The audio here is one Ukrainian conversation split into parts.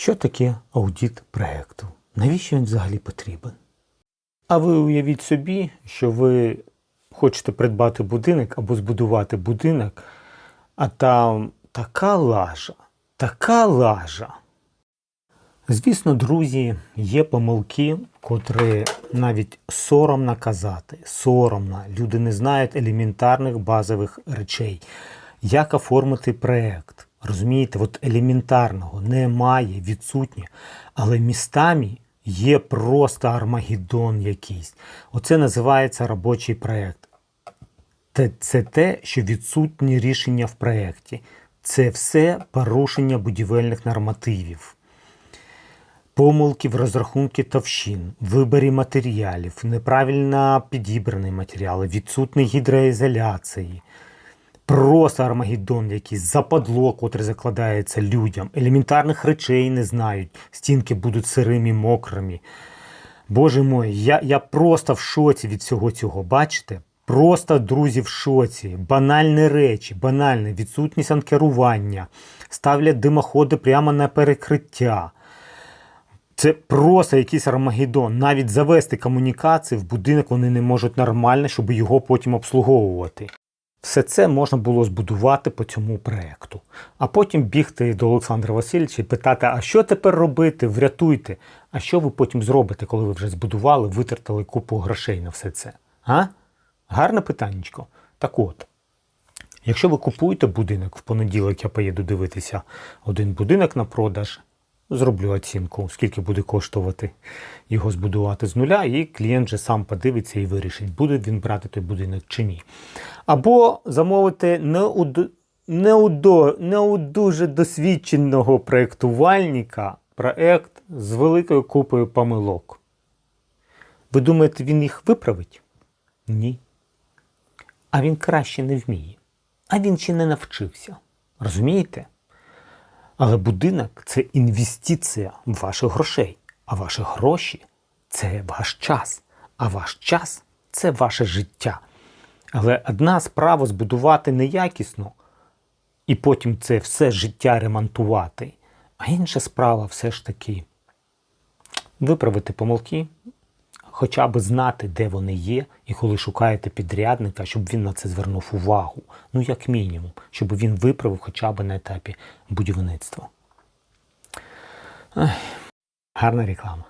Що таке аудит проєкту? Навіщо він взагалі потрібен? А ви уявіть собі, що ви хочете придбати будинок або збудувати будинок, а там така лажа, така лажа. Звісно, друзі, є помилки, котрі навіть соромно казати, соромно. Люди не знають елементарних базових речей. Як оформити проєкт? Розумієте, от елементарного немає, відсутнє. Але містами є просто армагеддон якийсь. Оце називається робочий проєкт. Це те, що відсутні рішення в проєкті. Це все порушення будівельних нормативів. Помилки в розрахунку товщин, виборі матеріалів, неправильно підібрані матеріали, відсутні гідроізоляції, просто армагеддон якийсь, западло, котре закладається людям, елементарних речей не знають, стінки будуть сирими, мокрими. Боже мой, я, я просто в шоці від всього цього. Бачите? Просто друзі в шоці. Банальні речі, банальне, відсутність анкерування, ставлять димоходи прямо на перекриття. Це просто якийсь армагеддон. Навіть завести комунікації в будинок вони не можуть нормально, щоб його потім обслуговувати. Все це можна було збудувати по цьому проєкту. А потім бігти до Олександра Васильовича і питати, а що тепер робити? Врятуйте. А що ви потім зробите, коли ви вже збудували, витратили купу грошей на все це? А? Гарне питаннячко. Так от, якщо ви купуєте будинок в понеділок, я поїду дивитися один будинок на продаж, зроблю оцінку, скільки буде коштувати його збудувати з нуля, і клієнт же сам подивиться і вирішить, буде він брати той будинок чи ні. Або замовити не у, не у, не у дуже досвідченого проєктувальника проєкт з великою купою помилок. Ви думаєте, він їх виправить? Ні. А він краще не вміє. А він ще не навчився. Розумієте? Але будинок це інвестиція ваших грошей. А ваші гроші це ваш час. А ваш час це ваше життя. Але одна справа збудувати неякісно і потім це все життя ремонтувати. А інша справа все ж таки виправити помилки, хоча б знати, де вони є, і коли шукаєте підрядника, щоб він на це звернув увагу. Ну, як мінімум, щоб він виправив хоча б на етапі будівництва. Ай, гарна реклама.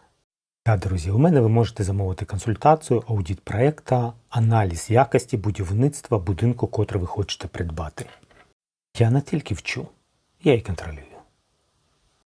Так, друзі, у мене ви можете замовити консультацію, аудит проєкта, аналіз якості будівництва будинку, котрий ви хочете придбати. Я не тільки вчу, я і контролюю.